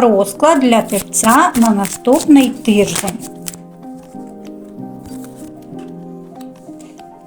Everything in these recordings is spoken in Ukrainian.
розклад для тепця на наступний тиждень.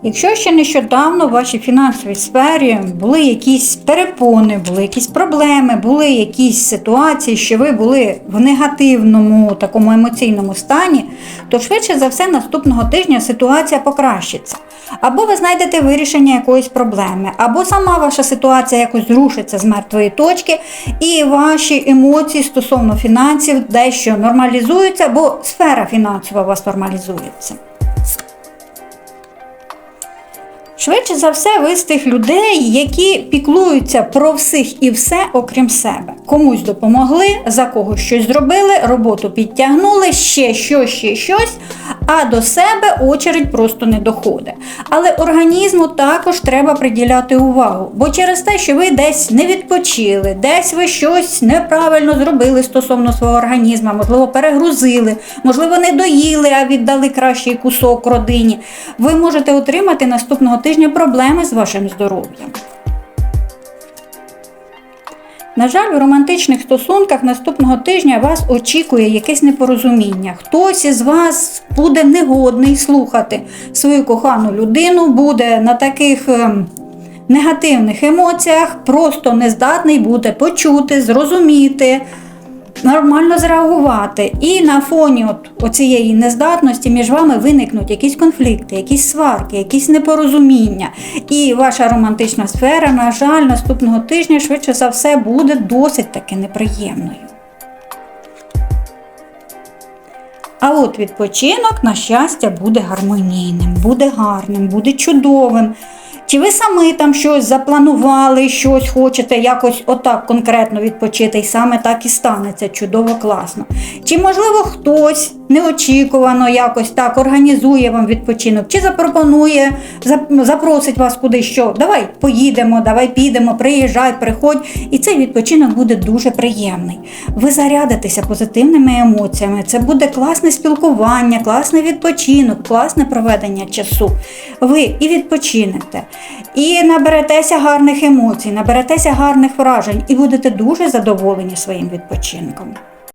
Якщо ще нещодавно в вашій фінансовій сфері були якісь перепони, були якісь проблеми, були якісь ситуації, що ви були в негативному такому емоційному стані, то швидше за все наступного тижня ситуація покращиться. Або ви знайдете вирішення якоїсь проблеми, або сама ваша ситуація якось зрушиться з мертвої точки, і ваші емоції стосовно фінансів дещо нормалізуються, бо сфера фінансова у вас нормалізується. Швидше за все, ви з тих людей, які піклуються про всіх і все, окрім себе. Комусь допомогли, за когось щось зробили, роботу підтягнули, ще щось, ще щось, а до себе очередь просто не доходить. Але організму також треба приділяти увагу, бо через те, що ви десь не відпочили, десь ви щось неправильно зробили стосовно свого організму, можливо, перегрузили, можливо, не доїли, а віддали кращий кусок родині. Ви можете отримати наступного тижня проблеми з вашим здоров'ям. На жаль, у романтичних стосунках наступного тижня вас очікує якесь непорозуміння. Хтось із вас буде негодний слухати свою кохану людину, буде на таких ем, негативних емоціях, просто нездатний буде почути, зрозуміти, нормально зреагувати. І на фоні от оцієї нездатності між вами виникнуть якісь конфлікти, якісь сварки, якісь непорозуміння. І ваша романтична сфера, на жаль, наступного тижня швидше за все буде досить таки неприємною. А от відпочинок, на щастя, буде гармонійним, буде гарним, буде чудовим. Чи ви самі там щось запланували, щось хочете якось отак конкретно відпочити, і саме так і станеться чудово, класно. Чи, можливо, хтось неочікувано якось так організує вам відпочинок, чи запропонує, запросить вас кудись, що давай поїдемо, давай підемо, приїжджай, приходь. І цей відпочинок буде дуже приємний. Ви зарядитеся позитивними емоціями. Це буде класне спілкування, класний відпочинок, класне проведення часу. Ви і відпочинете, і наберетеся гарних емоцій, наберетеся гарних вражень, і будете дуже задоволені своїм відпочинком.